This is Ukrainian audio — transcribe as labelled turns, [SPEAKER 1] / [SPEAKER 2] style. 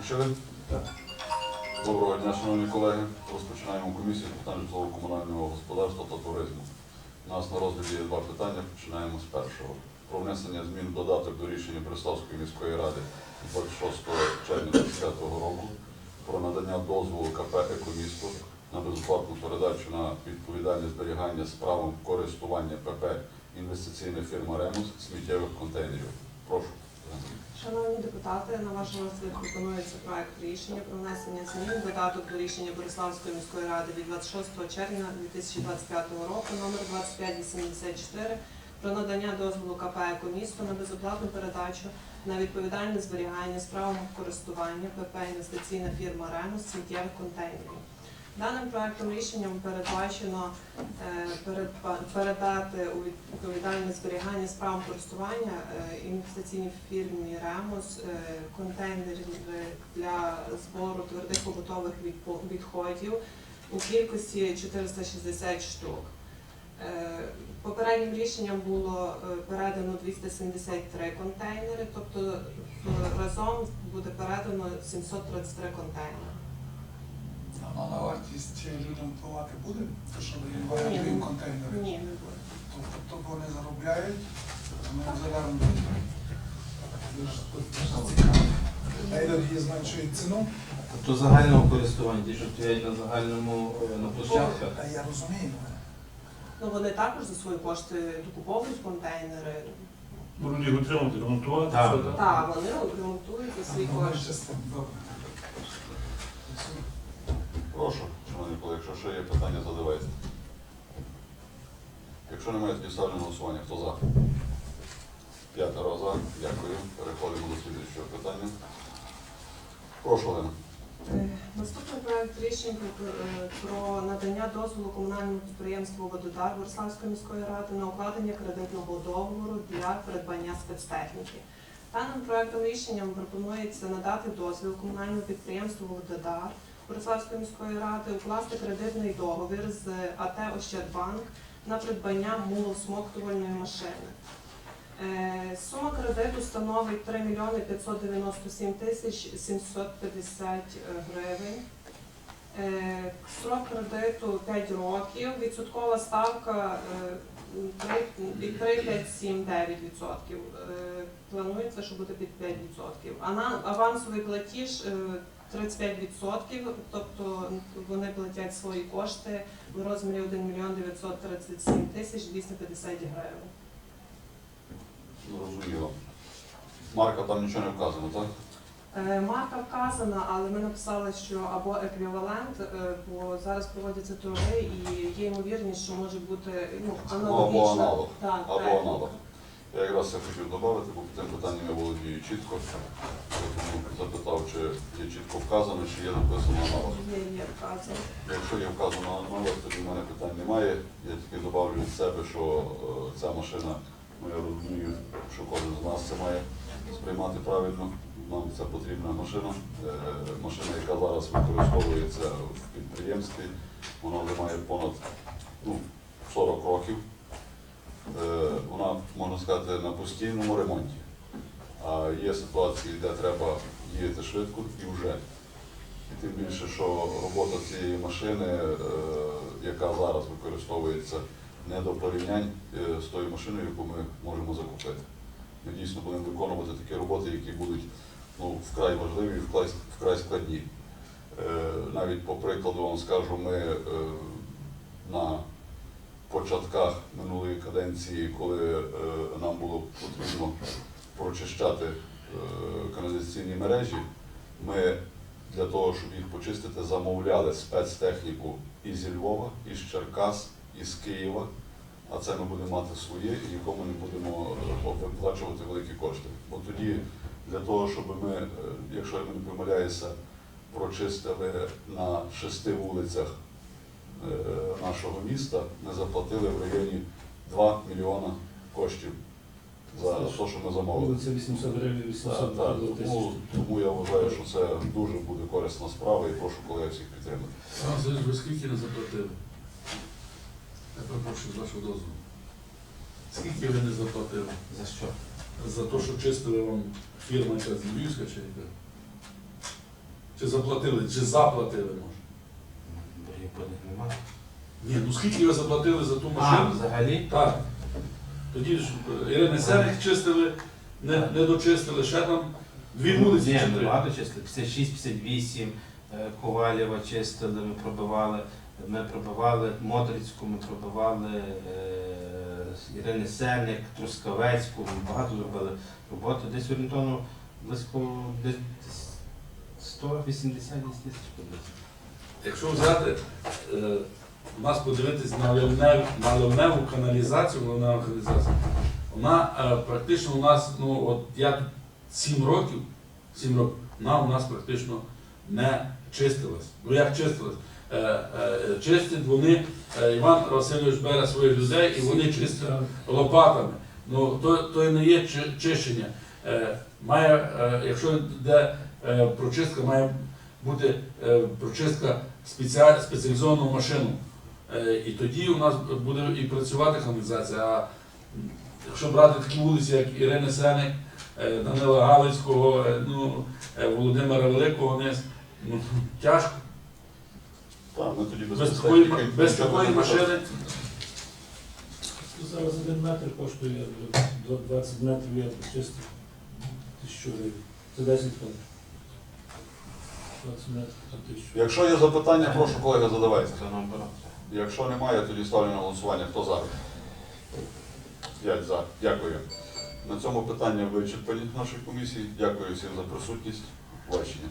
[SPEAKER 1] Включили? Доброго дня, шановні колеги. Розпочинаємо комісію з питань житлово-комунального господарства та туризму. У нас на розгляді є два питання. Починаємо з першого. Про внесення змін додаток до рішення Преславської міської ради 26 червня 2025 року про надання дозволу КП «Екомісто» на безоплатну передачу на відповідальне зберігання з правом користування ПП інвестиційна фірма Ремус сміттєвих контейнерів. Прошу.
[SPEAKER 2] Шановні депутати, на ваш розгляд пропонується проект рішення про внесення змін додаток до рішення Бориславської міської ради від 26 червня 2025 року номер 2584 про надання дозволу КП «Екомісто» на безоплатну передачу на відповідальне зберігання з правом користування ПП інвестиційна фірма «Ремус» сміттєвих контейнерів. Даним проектом рішенням передбачено е, передати у відповідальне зберігання з правом користування е, інвестиційній фірмі Ремус е, контейнери для збору твердих побутових відходів у кількості 460 штук. Попереднім рішенням було передано 273 контейнери, тобто разом буде передано 733 контейнери.
[SPEAKER 3] А на вартість людям платити буде? То що дають їм контейнери?
[SPEAKER 2] Ні, не буде.
[SPEAKER 3] Тобто вони заробляють, а ми задаром А іноді зменшують ціну.
[SPEAKER 4] Тобто загального користування, ті, що стоять на загальному е, на площадках.
[SPEAKER 3] Я розумію.
[SPEAKER 2] Ну вони також за свої кошти докуповують контейнери.
[SPEAKER 5] Будуть їх утримувати, ремонтувати.
[SPEAKER 4] Так.
[SPEAKER 2] вони ремонтують за свої кошти.
[SPEAKER 3] ще з тим, добре.
[SPEAKER 1] Прошу, шановні колеги, якщо ще є питання, задавайте. Якщо немає, тоді ставлю голосування. Хто за? П'ятеро за. Дякую. Переходимо до слідуючого питання. Прошу, Олена.
[SPEAKER 2] Е, Наступний проект рішень про, надання дозволу комунальному підприємству Вододар Бориславської міської ради на укладення кредитного договору для придбання спецтехніки. Даним проектом рішенням пропонується надати дозвіл комунальному підприємству Вододар Бориславської міської ради укласти кредитний договір з АТ Ощадбанк на придбання мулосмоктувальної машини. Е, Сума кредиту становить 3 мільйони 597 тисяч 750 гривень. Е, Срок кредиту 5 років, відсоткова ставка е, три- від 3,579 відсотків. Е, Планується, що буде під 5 відсотків. А на авансовий платіж 35 відсотків, тобто вони платять свої кошти в розмірі 1 мільйон 937 тисяч 250 гривень.
[SPEAKER 1] Зрозуміло. Марка там нічого не вказано, так?
[SPEAKER 2] Е, Марка вказана, але ми написали, що або еквівалент, е, бо зараз проводяться торги і є ймовірність, що може бути ну, аналогічна.
[SPEAKER 1] або аналог.
[SPEAKER 2] Так,
[SPEAKER 1] Або
[SPEAKER 2] так.
[SPEAKER 1] аналог. Я якраз це хотів додати, бо тим питанням я володію чітко. Запитав, чи є чітко вказано, чи є написано аналог.
[SPEAKER 2] Є, є вказано.
[SPEAKER 1] Якщо є вказано аналог, тоді в мене питань немає. Я тільки добавлю від себе, що е, ця машина, ну я розумію, що кожен з нас це має сприймати правильно. Нам це потрібна машина. Е, Машина, яка зараз використовується в підприємстві, вона вже має понад ну, 40 років. Е, Вона, можна сказати, на постійному ремонті. А є ситуації, де треба діяти швидко і вже. І тим більше, що робота цієї машини, е, яка зараз використовується, не до порівнянь е, з тою машиною, яку ми можемо закупити. Ми дійсно будемо виконувати такі роботи, які будуть ну, вкрай важливі і вкрай, вкрай складні. Навіть по прикладу вам скажу, ми на початках минулої каденції, коли е, нам було потрібно прочищати е, каналізаційні мережі, ми для того, щоб їх почистити, замовляли спецтехніку і зі Львова, і з Черкас, і з Києва. А це ми будемо мати своє і нікому не будемо е, виплачувати великі кошти. Бо тоді для того, щоб ми, е, якщо я не помиляюся, прочистили на шести вулицях е, нашого міста, ми заплатили в районі 2 мільйона коштів за те, що ми замовили.
[SPEAKER 4] Це 800 гривень, 800
[SPEAKER 1] так.
[SPEAKER 4] тисяч.
[SPEAKER 1] Тому, тому я вважаю, що це дуже буде корисна справа і прошу колег всіх підтримати.
[SPEAKER 5] А це ви скільки не заплатили? Я перепрошую з вашого дозволу. Скільки ви не заплатили?
[SPEAKER 4] За що?
[SPEAKER 5] За те, що чистили вам фірма якась Львівська чи яка? Чи заплатили, чи заплатили, може?
[SPEAKER 4] По немає.
[SPEAKER 5] Ні, ну скільки ви заплатили за ту
[SPEAKER 4] А,
[SPEAKER 5] машину?
[SPEAKER 4] взагалі?
[SPEAKER 5] Так. Тоді ж е, Ірини Сеник чистили, не, не дочистили, ще там дві вулиці
[SPEAKER 4] Ні,
[SPEAKER 5] чи три.
[SPEAKER 4] багато чистили. 56, 58, е, Ковалєва чистили, ми пробивали. Ми пробивали Модрицьку, ми пробивали е, Ірини Сеник, Трускавецьку, ми багато зробили роботи. Десь орієнтовно близько десь 180 тисяч приблизно.
[SPEAKER 5] Якщо взяти, е, у нас подивитись на ливневу, на ливневу каналізацію, ливневу каналізацію, вона е, практично у нас, ну от я 7 років, 7 років, вона у нас практично не чистилась. Ну як чистилась? Е, е, чистять вони, е, Іван Васильович бере своїх людей і вони чистять лопатами. Ну, то, то і не є чищення. Е, має, е, якщо йде е, прочистка, має бути е, прочистка спеціалізовану машину. Е, і тоді у нас буде і працювати каналізація. А якщо брати такі вулиці, як Ірини Сеник, е, Данила Галицького, е, ну, Володимира Великого, вони, ну, тяжко.
[SPEAKER 1] Так, ми тоді без,
[SPEAKER 5] Без такої,
[SPEAKER 1] безпеки
[SPEAKER 5] без
[SPEAKER 1] нічого
[SPEAKER 5] такої
[SPEAKER 1] не
[SPEAKER 5] машини
[SPEAKER 6] Зараз один метр коштує до 20 метрів, я чисто тисячу гривень. Це 10 тонн. 20 метрів за тисячу.
[SPEAKER 1] Якщо є запитання, прошу колеги задавайте. Якщо немає, тоді ставлю на голосування. Хто за? П'ять за. Дякую. На цьому питання вичерпані нашої комісії. Дякую всім за присутність. Бачення.